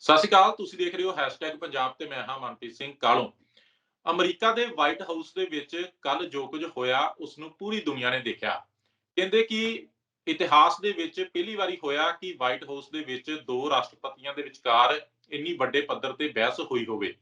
ਸਤਿ ਸ਼੍ਰੀ ਅਕਾਲ, ਤੁਸੀਂ ਦੇਖ ਰਹੇ ਹੋ #ਪੰਜਾਬ ਤੇ ਮੈਂ ਹਾਂ ਮਨਪ੍ਰੀਤ ਸਿੰਘ ਕਾਲੋਂ। ਅਮਰੀਕਾ ਦੇ ਵਾਈਟ ਹਾਊਸ ਦੇ ਵਿੱਚ ਕੱਲ ਜੋ ਕੁਝ ਹੋਇਆ ਉਸ ਨੂੰ ਪੂਰੀ ਦੁਨੀਆ ਨੇ ਦੇਖਿਆ। ਕਹਿੰਦੇ ਕਿ ਇਤਿਹਾਸ ਦੇ ਵਿੱਚ ਪਹਿਲੀ ਵਾਰੀ ਹੋਇਆ ਕਿ ਵਾਈਟ ਹਾਊਸ ਦੇ ਵਿੱਚ ਦੋ ਰਾਸ਼ਟਰਪਤੀਆਂ ਦੇ ਵਿਚਕਾਰ ਇੰਨੀ ਵੱਡੇ ਪੱਧਰ ਤੇ ਬਹਿਸ ਹੋਈ ਹੋਵੇ।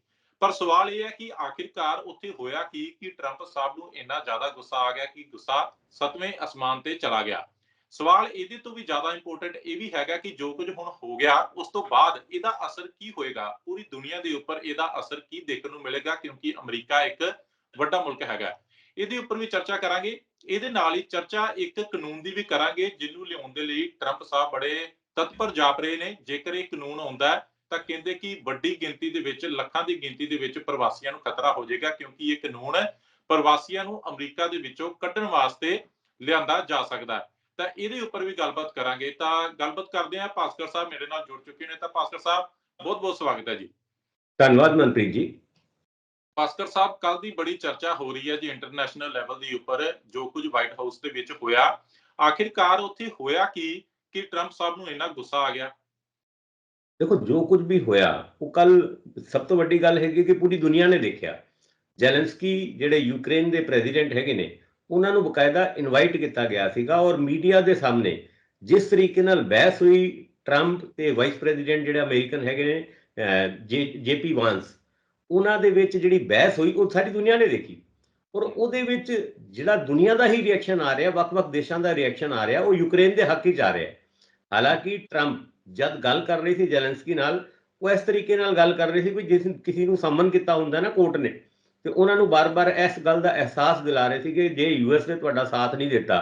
ਪਰ ਸਵਾਲ ਇਹ ਹੈ ਕਿ ਆਖਿਰਕਾਰ ਉੱਥੇ ਹੋਇਆ ਕੀ ਕਿ ਟਰੰਪ ਸਾਹਿਬ ਨੂੰ ਇੰਨਾ ਜ਼ਿਆਦਾ ਗੁੱਸਾ ਆ ਗਿਆ ਕਿ ਗੁੱਸਾ ਸਤਵੇਂ ਅਸਮਾਨ ਤੇ ਚਲਾ ਗਿਆ। ਸਵਾਲ ਇਹਦੇ ਤੋਂ ਵੀ ਜ਼ਿਆਦਾ ਇੰਪੋਰਟੈਂਟ ਇਹ ਵੀ ਹੈਗਾ ਕਿ ਜੋ ਕੁਝ ਹੁਣ ਹੋ ਗਿਆ, ਉਸ ਤੋਂ ਬਾਅਦ ਇਹਦਾ ਅਸਰ ਕੀ ਹੋਏਗਾ? ਪੂਰੀ ਦੁਨੀਆ ਦੇ ਉੱਪਰ ਇਹਦਾ ਅਸਰ ਕੀ ਦੇਖਣ ਨੂੰ ਮਿਲੇਗਾ? ਕਿਉਂਕਿ ਅਮਰੀਕਾ ਇੱਕ ਵੱਡਾ ਮੁਲਕ ਹੈਗਾ। ਇਹਦੇ ਉੱਪਰ ਵੀ ਚਰਚਾ ਕਰਾਂਗੇ। ਇਹਦੇ ਨਾਲ ਹੀ ਚਰਚਾ ਇੱਕ ਕਾਨੂੰਨ ਦੀ ਵੀ ਕਰਾਂਗੇ, ਜਿਹਨੂੰ ਲਿਆਉਣ ਦੇ ਲਈ ਟਰੰਪ ਸਾਹਿਬ ਬੜੇ ਤਤਪਰ ਜਾਪ ਰਹੇ ਨੇ। ਜੇਕਰ ਇਹ ਕਾਨੂੰਨ ਆਉਂਦਾ ਹੈ, ਤਾਂ ਕਹਿੰਦੇ ਕਿ ਵੱਡੀ ਗਿਣਤੀ ਦੇ ਵਿੱਚ, ਲੱਖਾਂ ਦੀ ਗਿਣਤੀ ਦੇ ਵਿੱਚ ਪ੍ਰਵਾਸੀਆਂ ਨੂੰ ਖਤਰਾ ਹੋ ਜਾਏਗਾ, ਕਿਉਂਕਿ ਇਹ ਕਾਨੂੰਨ ਪ੍ਰਵਾਸੀਆਂ ਨੂੰ ਅਮਰੀਕਾ ਦੇ ਵਿੱਚੋਂ ਕੱਢਣ ਵਾਸਤੇ ਲਿਆਂਦਾ ਜਾ ਸਕਦਾ ਹੈ। ਤਾਂ ਇਹਦੇ ਉੱਪਰ ਵੀ ਗੱਲਬਾਤ ਕਰਾਂਗੇ। ਤਾਂ ਗੱਲਬਾਤ ਕਰਦੇ ਹਾਂ ਭਾਸਕਰ ਸਾਹਿਬ ਮੇਰੇ ਨਾਲ ਜੁੜ ਚੁੱਕੇ ਨੇ। ਤਾਂ ਭਾਸਕਰ ਸਾਹਿਬ ਬਹੁਤ ਬਹੁਤ ਸਵਾਗਤ ਹੈ ਜੀ। ਧੰਨਵਾਦ ਮਨਪ੍ਰੀਤ ਜੀ। ਭਾਸਕਰ ਸਾਹਿਬ ਕੱਲ ਦੀ ਬੜੀ ਚਰਚਾ ਹੋ ਰਹੀ ਹੈ ਜੀ ਇੰਟਰਨੈਸ਼ਨਲ ਲੈਵਲ ਦੀ ਉੱਪਰ ਜੋ ਕੁਝ ਵਾਈਟ ਹਾਊਸ ਦੇ ਵਿੱਚ ਹੋਇਆ। ਆਖਿਰਕਾਰ ਉੱਥੇ ਹੋਇਆ ਕੀ ਕਿ ਟਰੰਪ ਸਾਹਿਬ ਨੂੰ ਇੰਨਾ ਗੁੱਸਾ ਆ ਗਿਆ? ਦੇਖੋ ਜੋ ਕੁਝ ਵੀ ਹੋਇਆ ਉਹ ਕੱਲ ਸਭ ਤੋਂ ਵੱਡੀ ਗੱਲ ਹੈਗੀ ਕਿ ਪੂਰੀ ਦੁਨੀਆ ਨੇ ਦੇਖਿਆ। ਜ਼ੈਲੈਂਸਕੀ ਜਿਹੜੇ ਯੂਕਰੇਨ ਦੇ ਪ੍ਰੈਜ਼ੀਡੈਂਟ ਹੈਗੇ ਨੇ ਉਹਨਾਂ ਨੂੰ ਬਕਾਇਦਾ ਇਨਵਾਈਟ ਕੀਤਾ ਗਿਆ ਸੀਗਾ ਔਰ ਮੀਡੀਆ ਦੇ ਸਾਹਮਣੇ ਜਿਸ ਤਰੀਕੇ ਨਾਲ ਬਹਿਸ ਹੋਈ ਟਰੰਪ ਤੇ ਵਾਈਸ ਪ੍ਰੈਜ਼ੀਡੈਂਟ ਜਿਹੜੇ ਅਮਰੀਕਨ ਹੈਗੇ ਨੇ ਜੇਪੀ ਵਾਂਸ ਉਹਨਾਂ ਦੇ ਵਿੱਚ ਜਿਹੜੀ ਬਹਿਸ ਹੋਈ, ਉਹ ਸਾਰੀ ਦੁਨੀਆ ਨੇ ਦੇਖੀ ਔਰ ਉਹਦੇ ਵਿੱਚ ਜਿਹੜਾ ਦੁਨੀਆ ਦਾ ਹੀ ਰਿਐਕਸ਼ਨ ਆ ਰਿਹਾ, ਵੱਖ-ਵੱਖ ਦੇਸ਼ਾਂ ਦਾ ਰਿਐਕਸ਼ਨ ਆ ਰਿਹਾ, ਉਹ ਯੂਕਰੇਨ ਦੇ ਹੱਕ ਵਿੱਚ ਆ ਰਿਹਾ। ਹਾਲਾਂਕਿ ਟਰੰਪ ਜਦ ਗੱਲ ਕਰ ਰਹੀ ਸੀ ਜ਼ੈਲੈਂਸਕੀ ਨਾਲ, ਉਹ ਇਸ ਤਰੀਕੇ ਨਾਲ ਗੱਲ ਕਰ ਰਹੀ ਸੀ ਵੀ ਜਿਸ ਕਿਸੇ ਨੂੰ ਸੰਮਨ ਕੀਤਾ ਹੁੰਦਾ ਨਾ ਕੋਰਟ ਨੇ ਤੇ ਉਹਨਾਂ ਨੂੰ ਬਾਰ-ਬਾਰ ਇਸ ਗੱਲ ਦਾ ਅਹਿਸਾਸ ਦਿਲਾ ਰਹੇ ਸੀ ਕਿ ਜੇ ਯੂਐਸ ਨੇ ਤੁਹਾਡਾ ਸਾਥ ਨਹੀਂ ਦਿੱਤਾ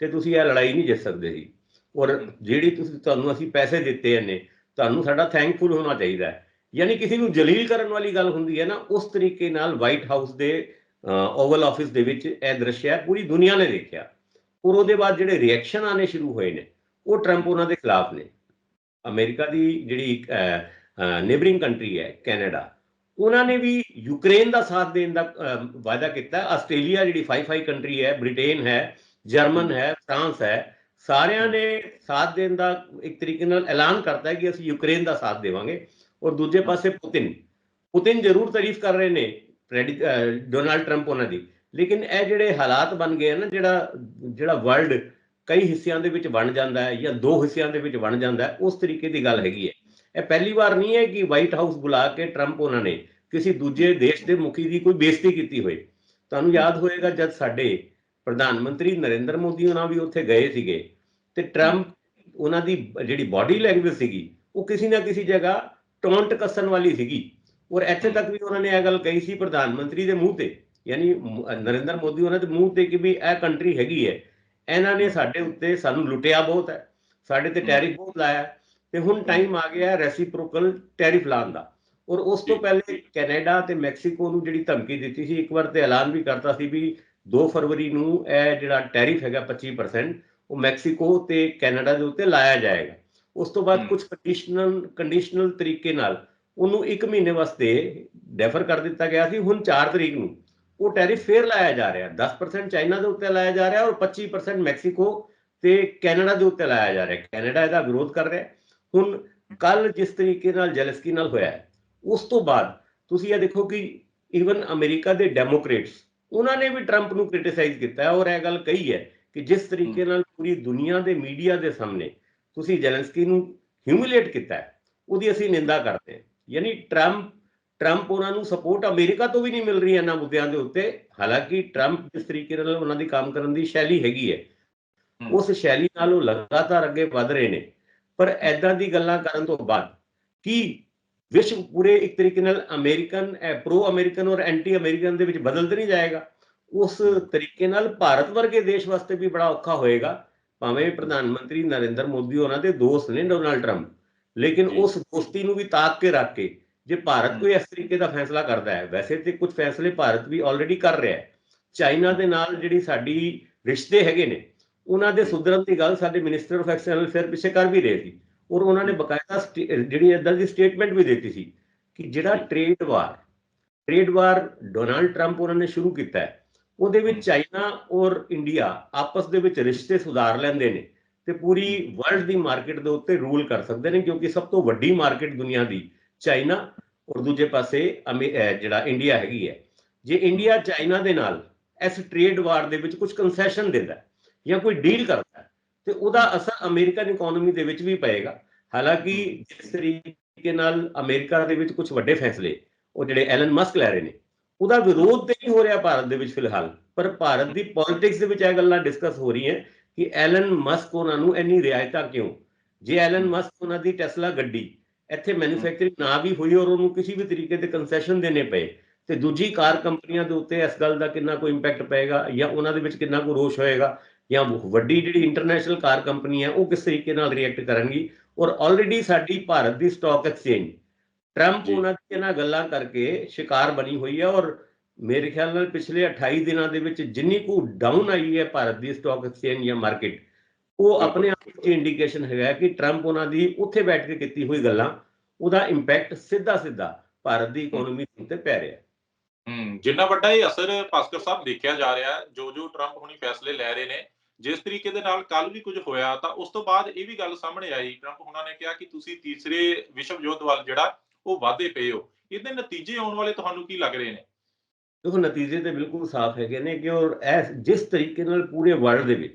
ਤੇ ਤੁਸੀਂ ਇਹ ਲੜਾਈ ਨਹੀਂ ਜਿੱਤ ਸਕਦੇ ਸੀ। ਔਰ ਜਿਹੜੀ ਤੁਸੀਂ ਤੁਹਾਨੂੰ ਅਸੀਂ ਪੈਸੇ ਦਿੱਤੇ ਨੇ ਤੁਹਾਨੂੰ ਸਾਡਾ ਥੈਂਕਫੁਲ ਹੋਣਾ ਚਾਹੀਦਾ ਹੈ। ਯਾਨੀ ਕਿਸੇ ਨੂੰ ਜਲੀਲ ਕਰਨ ਵਾਲੀ ਗੱਲ ਹੁੰਦੀ ਹੈ ਨਾ ਉਸ ਤਰੀਕੇ ਨਾਲ ਵਾਈਟ ਹਾਊਸ ਦੇ ਓਵਲ ਆਫਿਸ ਦੇ ਵਿੱਚ ਇਹ ਦ੍ਰਿਸ਼ ਹੈ ਪੂਰੀ ਦੁਨੀਆ ਨੇ ਦੇਖਿਆ। ਔਰ ਉਹਦੇ ਬਾਅਦ ਜਿਹੜੇ ਰਿਐਕਸ਼ਨ ਆਨੇ ਸ਼ੁਰੂ ਹੋਏ ਨੇ ਉਹ ਟਰੰਪ ਉਹਨਾਂ ਦੇ ਖਿਲਾਫ ਨੇ। ਅਮਰੀਕਾ ਦੀ ਜਿਹੜੀ ਨੇਬਰਿੰਗ ਕੰਟਰੀ ਹੈ ਕੈਨੇਡਾ ਉਹਨਾਂ ਨੇ ਵੀ ਯੂਕਰੇਨ ਦਾ ਸਾਥ ਦੇਣ ਦਾ ਵਾਅਦਾ ਕੀਤਾ। ਆਸਟ੍ਰੇਲੀਆ ਜਿਹੜੀ 5-5 ਕੰਟਰੀ ਹੈ, ਬ੍ਰਿਟੇਨ ਹੈ, ਜਰਮਨ ਹੈ, ਫਰਾਂਸ ਹੈ, ਸਾਰਿਆਂ ਨੇ ਸਾਥ ਦੇਣ ਦਾ ਇੱਕ ਤਰੀਕੇ ਨਾਲ ਐਲਾਨ ਕਰਤਾ ਹੈ ਕਿ ਅਸੀਂ ਯੂਕਰੇਨ ਦਾ ਸਾਥ ਦੇਵਾਂਗੇ। ਔਰ ਦੂਜੇ ਪਾਸੇ ਪੁਤਿਨ। ਪੁਤਿਨ ਜ਼ਰੂਰ ਤਾਰੀਫ ਕਰ ਰਹੇ ਨੇ ਡੋਨਾਲਡ ਟਰੰਪ ਉਹਨਾਂ ਦੀ। ਲੇਕਿਨ ਇਹ ਜਿਹੜੇ ਹਾਲਾਤ ਬਣ ਗਏ ਨਾ, ਜਿਹੜਾ ਜਿਹੜਾ ਵਰਲਡ ਕਈ ਹਿੱਸਿਆਂ ਦੇ ਵਿੱਚ ਵੰਡ ਜਾਂਦਾ ਹੈ ਜਾਂ ਦੋ ਹਿੱਸਿਆਂ ਦੇ ਵਿੱਚ ਵੰਡ ਜਾਂਦਾ ਹੈ, ਉਸ ਤਰੀਕੇ ਦੀ ਗੱਲ ਹੈਗੀ ਹੈ। ਇਹ ਪਹਿਲੀ ਵਾਰ ਨਹੀਂ ਹੈ ਕਿ ਵਾਈਟ ਹਾਊਸ ਬੁਲਾ ਕੇ ਟਰੰਪ ਉਹਨਾਂ ਨੇ ਕਿਸੇ ਦੂਜੇ ਦੇਸ਼ ਦੇ ਮੁਖੀ ਦੀ ਕੋਈ ਬੇਇੱਜ਼ਤੀ ਕੀਤੀ ਹੋਏ। ਤੁਹਾਨੂੰ ਯਾਦ ਹੋਏਗਾ ਜਦ ਸਾਡੇ ਪ੍ਰਧਾਨ ਮੰਤਰੀ ਨਰਿੰਦਰ ਮੋਦੀ ਉਹਨਾਂ ਵੀ ਉੱਥੇ ਗਏ ਸੀਗੇ ਤੇ ਟਰੰਪ ਉਹਨਾਂ ਦੀ ਜਿਹੜੀ ਬਾਡੀ ਲੈਂਗੁਏਜ ਸੀਗੀ ਉਹ ਕਿਸੇ ਨਾ ਕਿਸੇ ਜਗ੍ਹਾ ਟੌਂਟ ਕੱਸਣ ਵਾਲੀ ਸੀਗੀ। ਔਰ ਇੱਥੇ ਤੱਕ ਵੀ ਉਹਨਾਂ ਨੇ ਇਹ ਗੱਲ ਕਹੀ ਸੀ ਪ੍ਰਧਾਨ ਮੰਤਰੀ ਦੇ ਮੂੰਹ ਤੇ ਯਾਨੀ ਨਰਿੰਦਰ ਮੋਦੀ ਉਹਨਾਂ ਦੇ ਮੂੰਹ ਤੇ ਕਿ ਵੀ ਇਹ ਕੰਟਰੀ ਹੈਗੀ ਹੈ। ਇਹਨਾਂ ਨੇ ਸਾਡੇ ਉੱਤੇ ਸਾਨੂੰ ਲੁੱਟਿਆ ਬਹੁਤ ਹੈ। ਸਾਡੇ ਤੇ ਟੈਰਿਫ ਬਹੁਤ ਲਾਇਆ। ਤੇ ਹੁਣ ਟਾਈਮ ਆ ਗਿਆ ਰੈਸੀਪ੍ਰੋਕਲ ਟੈਰਿਫ ਲਾਉਣ ਦਾ। ਔਰ ਉਸ ਤੋਂ ਪਹਿਲੇ ਕੈਨੇਡਾ ਤੇ ਮੈਕਸੀਕੋ ਨੂੰ ਜਿਹੜੀ ਧਮਕੀ ਦਿੱਤੀ ਸੀ ਇੱਕ ਵਾਰ ਤੇ ਐਲਾਨ ਵੀ ਕਰਤਾ ਸੀ ਵੀ 2 ਫਰਵਰੀ ਨੂੰ ਇਹ ਜਿਹੜਾ ਟੈਰਿਫ ਹੈਗਾ 25% ਉਹ ਮੈਕਸੀਕੋ ਤੇ ਕੈਨੇਡਾ ਦੇ ਉੱਤੇ ਲਾਇਆ ਜਾਏਗਾ। ਉਸ ਤੋਂ ਬਾਅਦ ਕੁਝ ਕੰਡੀਸ਼ਨਲ ਕੰਡੀਸ਼ਨਲ ਤਰੀਕੇ ਨਾਲ ਉਹਨੂੰ 1 ਮਹੀਨੇ ਵਾਸਤੇ ਡੈਫਰ ਕਰ ਦਿੱਤਾ ਗਿਆ ਸੀ। ਹੁਣ 4 ਤਰੀਕ ਨੂੰ ਉਹ ਟੈਰਿਫ ਫੇਰ ਲਾਇਆ ਜਾ ਰਿਹਾ। 10% ਚਾਈਨਾ ਦੇ ਉੱਤੇ ਲਾਇਆ ਜਾ ਰਿਹਾ ਔਰ 25% ਮੈਕਸੀਕੋ ਤੇ ਕੈਨੇਡਾ ਦੇ ਉੱਤੇ ਲਾਇਆ ਜਾ ਰਿਹਾ। ਕੈਨੇਡਾ ਇਹਦਾ ਵਿਰੋਧ ਕਰ ਰਿਹਾ। ਹੁਣ ਕੱਲ ਜਿਸ ਤਰੀਕੇ ਨਾਲ ਜੈਲਸਕੀ ਨਾਲ ਹੋਇਆ ਉਸ ਤੋਂ ਬਾਅਦ ਤੁਸੀਂ ਇਹ ਦੇਖੋ ਕਿ ਇਵਨ ਅਮਰੀਕਾ ਦੇ ਡੈਮੋਕ੍ਰੇਟਸ ਉਹਨਾਂ ਨੇ ਵੀ ਟਰੰਪ ਨੂੰ ਕ੍ਰਿਟਿਸਾਈਜ਼ ਕੀਤਾ ਔਰ ਇਹ ਗੱਲ ਕਹੀ ਹੈ ਕਿ ਜਿਸ ਤਰੀਕੇ ਨਾਲ ਪੂਰੀ ਦੁਨੀਆ ਦੇ ਮੀਡੀਆ ਦੇ ਸਾਹਮਣੇ ਤੁਸੀਂ ਜੈਲੈਂਸਕੀ ਨੂੰ ਹਿਊਮਿਲੇਟ ਕੀਤਾ ਉਹਦੀ ਅਸੀਂ ਨਿੰਦਾ ਕਰਦੇ ਹਾਂ। ਯਾਨੀ ਟਰੰਪ ਟਰੰਪ ਉਹਨਾਂ ਨੂੰ ਸਪੋਰਟ ਅਮਰੀਕਾ ਤੋਂ ਵੀ ਨਹੀਂ ਮਿਲ ਰਹੀ ਇਹਨਾਂ ਮੁੱਦਿਆਂ ਦੇ ਉੱਤੇ ਹਾਲਾਂਕਿ ਟਰੰਪ ਜਿਸ ਤਰੀਕੇ ਨਾਲ ਉਹਨਾਂ ਦੀ ਕੰਮ ਕਰਨ ਦੀ ਸ਼ੈਲੀ ਹੈਗੀ ਹੈ। ਉਸ ਸ਼ੈਲੀ ਨਾਲ ਉਹ ਲਗਾਤਾਰ ਅੱਗੇ ਵਧ ਰਹੇ ਨੇ। ਪਰ ਐਦਾਂ ਦੀ ਗੱਲਾਂ ਕਰਨ ਤੋਂ ਬਾਅਦ ਕੀ ਵਿਸ਼ਵ ਪੂਰੇ ਇੱਕ ਤਰੀਕੇ ਨਾਲ ਅਮਰੀਕਨ ਪ੍ਰੋ ਅਮਰੀਕਨ ਔਰ ਐਂਟੀ ਅਮਰੀਕਨ ਦੇ ਵਿੱਚ ਬਦਲ ਤੇ ਨਹੀਂ ਜਾਏਗਾ ਉਸ ਤਰੀਕੇ ਨਾਲ ਭਾਰਤ ਵਰਗੇ ਦੇਸ਼ ਵਾਸਤੇ ਵੀ ਬੜਾ ਔਖਾ ਹੋਏਗਾ ਭਾਵੇਂ ਪ੍ਰਧਾਨ ਮੰਤਰੀ ਨਰਿੰਦਰ ਮੋਦੀ ਉਹਨਾਂ ਦੇ ਦੋਸਤ ਨੇ ਡੋਨਾਲਡ ਟਰੰਪ ਲੇਕਿਨ ਉਸ ਦੋਸਤੀ ਨੂੰ ਵੀ ਤਾਕ ਕੇ ਰੱਖ ਕੇ ਜੇ ਭਾਰਤ ਕੋਈ ਇਸ ਤਰੀਕੇ ਦਾ ਫੈਸਲਾ ਕਰਦਾ ਹੈ ਵੈਸੇ ਤੇ ਕੁਝ ਫੈਸਲੇ ਭਾਰਤ ਵੀ ਆਲਰੇਡੀ ਕਰ ਰਿਹਾ ਹੈ। ਚਾਈਨਾ ਦੇ ਨਾਲ ਜਿਹੜੀ ਸਾਡੀ ਰਿਸ਼ਤੇ ਹੈਗੇ ਨੇ ਉਹਨਾਂ ਦੇ ਸੁਧਰਨ ਦੀ ਗੱਲ ਸਾਡੇ ਮਿਨਿਸਟਰ ਆਫ ਐਕਸਟਰਨਲ ਅਫੇਅਰ ਪਿੱਛੇ ਕਰ ਵੀ ਰਹੇ ਸੀ। ਔਰ ਉਹਨਾਂ ਨੇ ਬਕਾਇਦਾ ਜਿਹੜੀ ਇਦਾਂ ਦੀ ਸਟੇਟਮੈਂਟ ਵੀ ਦਿੱਤੀ ਸੀ ਕਿ ਜਿਹੜਾ trade war trade war Donald Trump ਉਹਨਾਂ ਨੇ ਸ਼ੁਰੂ ਕੀਤਾ ਹੈ ਉਹਦੇ ਵਿੱਚ ਚਾਈਨਾ ਔਰ ਇੰਡੀਆ ਆਪਸ ਦੇ ਵਿੱਚ ਰਿਸ਼ਤੇ ਸੁਧਾਰ ਲੈਂਦੇ ਨੇ ਤੇ ਪੂਰੀ ਵਰਲਡ ਦੀ ਮਾਰਕੀਟ ਦੇ ਉੱਤੇ ਰੂਲ ਕਰ ਸਕਦੇ ਨੇ ਕਿਉਂਕਿ ਸਭ ਤੋਂ ਵੱਡੀ ਮਾਰਕੀਟ ਦੁਨੀਆ ਦੀ ਚਾਈਨਾ ਔਰ ਦੂਜੇ ਪਾਸੇ ਜਿਹੜਾ ਇੰਡੀਆ ਹੈਗੀ ਹੈ। ਜੇ ਇੰਡੀਆ ਚਾਈਨਾ ਦੇ ਨਾਲ ਇਸ ਟ੍ਰੇਡ ਵਾਰ ਦੇ ਵਿੱਚ ਕੁਝ ਕੰਸੈਸ਼ਨ ਦਿੰਦਾ ਜਾਂ ਕੋਈ ਡੀਲ ਕਰਦਾ ਹੈ, ਤੇ ਉਹਦਾ ਅਸਰ ਅਮਰੀਕਨ ਇਕਨੋਮੀ ਦੇ ਵਿੱਚ ਵੀ ਪਏਗਾ। ਹਾਲਾਂਕਿ ਜਿਸ ਤਰੀਕੇ ਨਾਲ ਅਮਰੀਕਾ ਦੇ ਵਿੱਚ ਕੁਝ ਵੱਡੇ ਫੈਸਲੇ ਉਹ ਜਿਹੜੇ ਐਲਨ ਮਸਕ ਲੈ ਰਹੇ ਨੇ ਉਹਦਾ ਵਿਰੋਧ ਤੇ ਨਹੀਂ ਹੋ ਰਿਹਾ ਭਾਰਤ ਦੇ ਵਿੱਚ ਫਿਲਹਾਲ। ਪਰ ਭਾਰਤ ਦੀ ਪੋਲਿਟਿਕਸ ਦੇ ਵਿੱਚ ਇਹ ਗੱਲਾਂ ਡਿਸਕਸ ਹੋ ਰਹੀਆਂ ਕਿ ਐਲਨ ਮਸਕ ਉਹਨਾਂ ਨੂੰ ਇੰਨੀ ਰਿਆਇਤਾਂ ਕਿਉਂ? ਜੇ ਐਲਨ ਮਸਕ ਉਹਨਾਂ ਦੀ ਟੈਸਲਾ ਗੱਡੀ ਇੱਥੇ ਮੈਨੂਫੈਕਚਰਿੰਗ ਨਾ ਵੀ ਹੋਈ ਔਰ ਉਹਨੂੰ ਕਿਸੇ ਵੀ ਤਰੀਕੇ ਦੇ ਕੰਸੈਸ਼ਨ ਦੇਣੇ ਪਏ ਤੇ ਦੂਜੀ ਕਾਰ ਕੰਪਨੀਆਂ ਦੇ ਉੱਤੇ ਇਸ ਗੱਲ ਦਾ ਕਿੰਨਾ ਕੋਈ ਇੰਪੈਕਟ ਪਏਗਾ ਜਾਂ ਉਹਨਾਂ ਦੇ ਵਿੱਚ ਕਿੰਨਾ ਕੋ ਰੋਸ਼ ਹੋਏਗਾ ਜਾਂ ਵੱਡੀ ਜਿਹੜੀ ਇੰਟਰਨੈਸ਼ਨਲ ਕਾਰ ਕੰਪਨੀ ਹੈ ਉਹ ਕਿਸ ਤਰੀਕੇ ਨਾਲ ਰਿਐਕਟ ਕਰਨਗੀ? ਔਰ ਆਲਰੇਡੀ ਸਾਡੀ ਭਾਰਤ ਦੀ ਸਟਾਕ ਐਕਸਚੇਂਜ ਟਰੰਪ। ਉਹਨਾਂ ਦੀ ਇਹਨਾਂ ਗੱਲਾਂ ਕਰਕੇ ਸ਼ਿਕਾਰ ਬਣੀ ਹੋਈ ਹੈ ਔਰ ਮੇਰੇ ਖਿਆਲ ਨਾਲ ਪਿਛਲੇ 28 ਦਿਨਾਂ ਦੇ ਵਿੱਚ ਜਿੰਨੀ ਕੁ ਡਾਊਨ ਆਈ ਹੈ ਭਾਰਤ ਦੀ ਸਟਾਕ ਐਕਸਚੇਂਜ ਜਾਂ ਮਾਰਕੀਟ ਉਹ ਆਪਣੇ ਆਪ ਵਿੱਚ ਇੰਡੀਕੇਸ਼ਨ ਹੈਗਾ ਕਿ ਟਰੰਪ ਉਹਨਾਂ ਦੀ ਉੱਥੇ ਬੈਠ ਕੇ ਕੀਤੀ ਹੋਈ ਗੱਲਾਂ ਉਹਦਾ ਇੰਪੈਕਟ ਸਿੱਧਾ ਸਿੱਧਾ ਭਾਰਤ ਦੀ ਇਕਨੋਮੀ ਉੱਤੇ ਪੈ ਰਿਹਾ। ਹੈ ਜਿੰਨਾ ਵੱਡਾ ਇਹ ਅਸਰ ਭਾਸਕਰ ਸਾਹਿਬ ਦੇਖਿਆ ਜਾ ਰਿਹਾ ਜੋ ਜੋ ਟਰੰਪ ਹੁਣੀ ਫੈਸਲੇ ਲੈ ਰਹੇ ਨੇ ਜਿਸ ਤਰੀਕੇ ਦੇ ਨਾਲ ਕੱਲ ਵੀ ਕੁਝ ਹੋਇਆ ਤਾਂ ਉਸ ਤੋਂ ਬਾਅਦ ਇਹ ਵੀ ਗੱਲ ਸਾਹਮਣੇ ਆਈ ਟਰੰਪ ਹੁਣਾਂ ਨੇ ਕਿਹਾ ਕਿ ਤੁਸੀਂ ਤੀਸਰੇ ਵਿਸ਼ਵ ਯੁੱਧ ਵੱਲ ਜਿਹੜਾ ਉਹ ਵਾਧੇ ਪਏ ਹੋ। ਇਹਦੇ ਨਤੀਜੇ ਆਉਣ ਵਾਲੇ ਤੁਹਾਨੂੰ ਕੀ ਲੱਗ ਰਹੇ ਨੇ? ਦੇਖੋ, ਨਤੀਜੇ ਤੇ ਬਿਲਕੁਲ ਸਾਫ਼ ਹੈਗੇ ਨੇ ਕਿ ਔਰ ਜਿਸ ਤਰੀਕੇ ਨਾਲ ਪੂਰੇ ਵਰਲਡ ਦੇ ਵਿੱਚ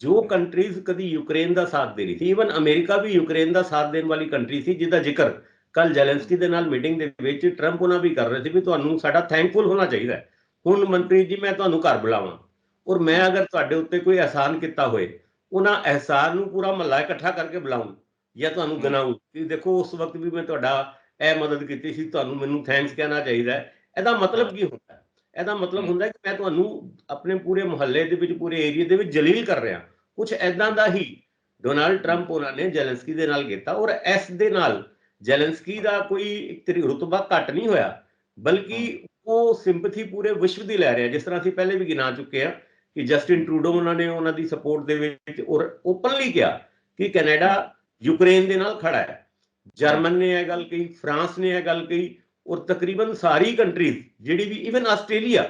ਜੋ ਕੰਟਰੀਜ਼ ਕਦੀ ਯੂਕਰੇਨ ਦਾ ਸਾਥ ਦੇ ਰਹੀ ਸੀ ਇਵਨ ਅਮਰੀਕਾ ਵੀ ਯੂਕਰੇਨ ਦਾ ਸਾਥ ਦੇਣ ਵਾਲੀ ਕੰਟਰੀ ਸੀ, ਜਿਹਦਾ ਜ਼ਿਕਰ ਕੱਲ ਜ਼ੈਲੈਂਸਕੀ ਦੇ ਨਾਲ ਮੀਟਿੰਗ ਦੇ ਵਿੱਚ ਟਰੰਪ ਉਹਨਾਂ ਵੀ ਕਰ ਰਹੇ ਸੀ ਵੀ ਤੁਹਾਨੂੰ ਸਾਡਾ ਥੈਂਕਫੁਲ ਹੋਣਾ ਚਾਹੀਦਾ ਹੁਣ ਮੰਤਰੀ ਜੀ, ਮੈਂ ਤੁਹਾਨੂੰ ਘਰ ਬੁਲਾਵਾਂ। ਔਰ ਮੈਂ ਅਗਰ ਤੁਹਾਡੇ ਉੱਤੇ ਕੋਈ ਅਹਿਸਾਨ ਕੀਤਾ ਹੋਏ ਉਹਨਾਂ ਅਹਿਸਾਨ ਨੂੰ ਪੂਰਾ ਮਹੱਲਾ ਇਕੱਠਾ ਕਰਕੇ ਬੁਲਾਉਂ ਜਾਂ ਤੁਹਾਨੂੰ। ਗਨਾਉਂ ਕਿ ਦੇਖੋ ਉਸ ਵਕਤ ਵੀ ਮੈਂ ਤੁਹਾਡਾ ਇਹ ਮਦਦ ਕੀਤੀ ਸੀ ਤੁਹਾਨੂੰ ਮੈਨੂੰ ਥੈਂਕਸ ਕਹਿਣਾ ਚਾਹੀਦਾ ਹੈ। ਇਹਦਾ ਮਤਲਬ ਕੀ ਹੁੰਦਾ? ਹੈ ਇਹਦਾ ਮਤਲਬ। ਹੁੰਦਾ ਹੈ ਕਿ ਮੈਂ ਤੁਹਾਨੂੰ ਆਪਣੇ ਪੂਰੇ ਮੁਹੱਲੇ ਦੇ ਵਿੱਚ ਪੂਰੇ ਏਰੀਆ ਦੇ ਵਿੱਚ ਜਲੀਲ ਕਰ ਰਿਹਾ। ਕੁਝ ਐਦਾਂ ਦਾ ਹੀ ਡੋਨਾਲਡ ਟਰੰਪ ਉਹਨਾਂ ਨੇ ਜ਼ੈਲੈਂਸਕੀ ਦੇ ਨਾਲ ਕੀਤਾ ਔਰ ਇਸ ਦੇ ਨਾਲ ਜ਼ੈਲੈਂਸਕੀ ਦਾ ਕੋਈ ਇੱਕ ਤਰੀ ਰੁਤਬਾ ਘੱਟ ਨਹੀਂ ਹੋਇਆ ਬਲਕਿ ਉਹ ਸਿੰਪਥੀ ਪੂਰੇ ਵਿਸ਼ਵ ਦੀ ਲੈ ਰਿਹਾ ਜਿਸ ਤਰ੍ਹਾਂ ਅਸੀਂ ਪਹਿਲੇ ਵੀ ਗਿਣਾ ਚੁੱਕੇ ਆ ਕਿ ਜਸਟਿਨ ਟਰੂਡੋ ਉਹਨਾਂ ਨੇ ਉਹਨਾਂ ਦੀ ਸਪੋਰਟ ਦੇ ਵਿੱਚ ਔਰ ਓਪਨਲੀ ਕਿਹਾ ਕਿ ਕੈਨੇਡਾ ਯੂਕਰੇਨ ਦੇ ਨਾਲ ਖੜਾ ਹੈ। ਜਰਮਨ ਨੇ ਇਹ ਗੱਲ ਕਹੀ, ਫਰਾਂਸ ਨੇ ਇਹ ਗੱਲ ਕਹੀ ਔਰ ਤਕਰੀਬਨ ਸਾਰੀ ਕੰਟਰੀਜ਼ ਜਿਹੜੀ ਵੀ ਇਵਨ ਆਸਟ੍ਰੇਲੀਆ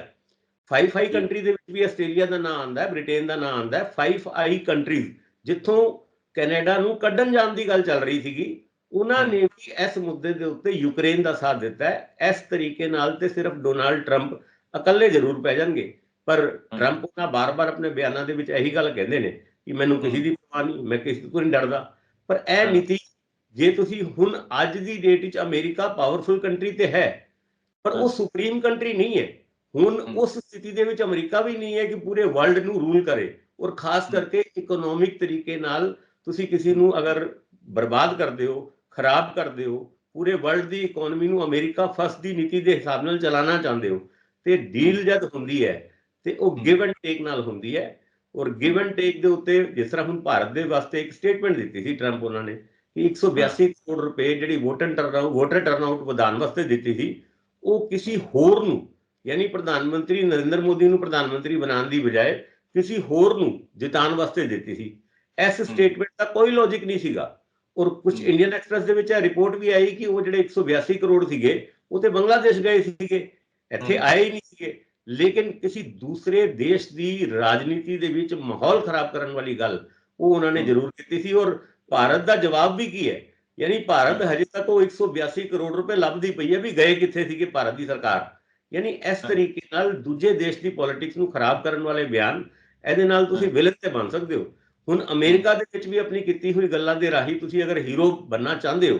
5 5 ਕੰਟਰੀ ਦੇ ਵਿੱਚ ਵੀ ਆਸਟ੍ਰੇਲੀਆ ਦਾ ਨਾਮ ਆਂਦਾ ਹੈ, ਬ੍ਰਿਟੇਨ ਦਾ ਨਾਮ ਆਂਦਾ ਹੈ 5 ਆਈ ਕੰਟਰੀਜ਼ ਜਿੱਥੋਂ ਕੈਨੇਡਾ ਨੂੰ ਕੱਢਣ ਜਾਣ ਦੀ ਗੱਲ ਚੱਲ ਰਹੀ ਸੀਗੀ, ਉਹਨਾਂ ਨੇ ਵੀ ਇਸ ਮੁੱਦੇ ਦੇ ਉੱਤੇ ਯੂਕਰੇਨ ਦਾ ਸਾਥ ਦਿੱਤਾ ਹੈ। ਇਸ ਤਰੀਕੇ ਨਾਲ ਤੇ ਸਿਰਫ ਡੋਨਾਲਡ ਟਰੰਪ ਇਕੱਲੇ ਜ਼ਰੂਰ ਪੈ ਜਾਣਗੇ। ਪਰ ਟਰੰਪ ਉਹਨਾਂ ਬਾਰ-ਬਾਰ ਆਪਣੇ ਬਿਆਨਾਂ ਦੇ ਵਿੱਚ ਇਹੀ ਗੱਲ ਕਹਿੰਦੇ ਨੇ ਕਿ ਮੈਨੂੰ ਕਿਸੇ ਦੀ ਪਰਵਾਹ ਨਹੀਂ ਮੈਂ ਕਿਸੇ ਤੋਂ ਨਹੀਂ ਡਰਦਾ ਪਰ ਇਹ। ਨੀਤੀ ਜੇ ਤੁਸੀਂ ਹੁਣ ਅੱਜ ਦੀ ਡੇਟ ਵਿੱਚ ਅਮਰੀਕਾ ਪਾਵਰਫੁਲ ਕੰਟਰੀ ਤੇ ਹੈ ਪਰ ਉਹ। ਸੁਪਰੀਮ ਕੰਟਰੀ ਨਹੀਂ ਹੈ ਹੁਣ। ਉਸ ਸਥਿਤੀ ਦੇ ਵਿੱਚ ਅਮਰੀਕਾ ਵੀ ਨਹੀਂ ਹੈ ਕਿ ਪੂਰੇ ਵਰਲਡ ਨੂੰ ਰੂਲ ਕਰੇ ਔਰ ਖਾਸ। ਕਰਕੇ ਇਕਨੋਮਿਕ ਤਰੀਕੇ ਨਾਲ ਤੁਸੀਂ ਕਿਸੇ ਨੂੰ ਅਗਰ ਬਰਬਾਦ ਕਰਦੇ ਹੋ ਖਰਾਬ ਕਰਦੇ ਹੋ ਪੂਰੇ ਵਰਲਡ ਦੀ ਇਕਨੋਮੀ ਨੂੰ ਅਮਰੀਕਾ ਫਸਟ ਦੀ ਨੀਤੀ ਦੇ ਹਿਸਾਬ ਨਾਲ ਚਲਾਉਣਾ ਚਾਹੁੰਦੇ ਹੋ ਤੇ ਡੀਲ ਜਦ ਹੁੰਦੀ ਹੈ ਤੇ ਉਹ। ਗਿਵ ਐਂਡ ਟੇਕ ਨਾਲ ਹੁੰਦੀ ਹੈ ਔਰ ਗਿਵ ਐਂਡ ਟੇਕ ਦੇ ਉੱਤੇ ਜਿਸ ਤਰ੍ਹਾਂ ਹੁਣ ਭਾਰਤ ਦੇ ਵਾਸਤੇ ਇੱਕ ਸਟੇਟਮੈਂਟ ਦਿੱਤੀ ਸੀ ਟਰੰਪ ਉਹਨਾਂ ਨੇ ਕਿ 182 ਕਰੋੜ ਰੁਪਏ ਜਿਹੜੀ ਵੋਟਰ ਟਰਨਆਊਟ ਵੋਟਰ ਟਰਨਆਊਟ ਵਧਾਉਣ ਵਾਸਤੇ ਦਿੱਤੀ ਸੀ ਉਹ ਕਿਸੇ ਹੋਰ ਨੂੰ ਯਾਨੀ ਪ੍ਰਧਾਨ ਮੰਤਰੀ ਨਰਿੰਦਰ ਮੋਦੀ ਨੂੰ ਪ੍ਰਧਾਨ ਮੰਤਰੀ ਬਣਾਉਣ ਦੀ ਬਜਾਏ ਕਿਸੇ ਹੋਰ ਨੂੰ ਜਿਤਾਉਣ ਵਾਸਤੇ ਦਿੱਤੀ ਸੀ ਇਸ ਸਟੇਟਮੈਂਟ ਦਾ ਕੋਈ ਲੌਜੀਕ ਨਹੀਂ ਸੀਗਾ ਔਰ ਕੁਝ। ਇੰਡੀਅਨ ਐਕਸਪ੍ਰੈਸ ਦੇ ਵਿੱਚ ਇਹ ਰਿਪੋਰਟ ਵੀ ਆਈ ਕਿ ਉਹ ਜਿਹੜੇ 182 ਕਰੋੜ ਸੀਗੇ ਉਹ ਤੇ ਬੰਗਲਾਦੇਸ਼ ਗਏ ਸੀਗੇ ਇੱਥੇ। ਆਏ ਹੀ ਨਹੀਂ ਸੀਗੇ ਲੇਕਿਨ ਕਿਸੇ ਦੂਸਰੇ ਦੇਸ਼ ਦੀ ਰਾਜਨੀਤੀ ਦੇ ਵਿੱਚ ਮਾਹੌਲ ਖਰਾਬ ਕਰਨ ਵਾਲੀ ਗੱਲ ਉਹ ਉਹਨਾਂ ਨੇ। ਜ਼ਰੂਰ ਕੀਤੀ ਸੀ ਔਰ ਭਾਰਤ ਦਾ ਜਵਾਬ ਵੀ ਕੀ ਹੈ ਯਾਨੀ ਭਾਰਤ ਹਜੇ ਤੱਕ ਉਹ 182 ਕਰੋੜ ਰੁਪਏ ਲੱਭਦੀ ਪਈ ਹੈ ਵੀ ਗਏ ਕਿੱਥੇ ਸੀਗੇ ਭਾਰਤ ਦੀ ਸਰਕਾਰ ਯਾਨੀ ਇਸ। ਤਰੀਕੇ ਨਾਲ ਦੂਜੇ ਦੇਸ਼ ਦੀ ਪੋਲਿਟਿਕਸ ਨੂੰ ਖਰਾਬ ਕਰਨ ਵਾਲੇ ਬਿਆਨ ਇਹਦੇ ਨਾਲ ਤੁਸੀਂ। ਵਿਲਨ ਤੇ ਬਣ ਸਕਦੇ ਹੋ ਹੁਣ ਅਮਰੀਕਾ ਦੇ ਵਿੱਚ ਵੀ ਆਪਣੀ ਕੀਤੀ ਹੋਈ ਗੱਲਾਂ ਦੇ ਰਾਹੀਂ ਤੁਸੀਂ ਅਗਰ ਹੀਰੋ ਬੰਨਣਾ ਚਾਹੁੰਦੇ ਹੋ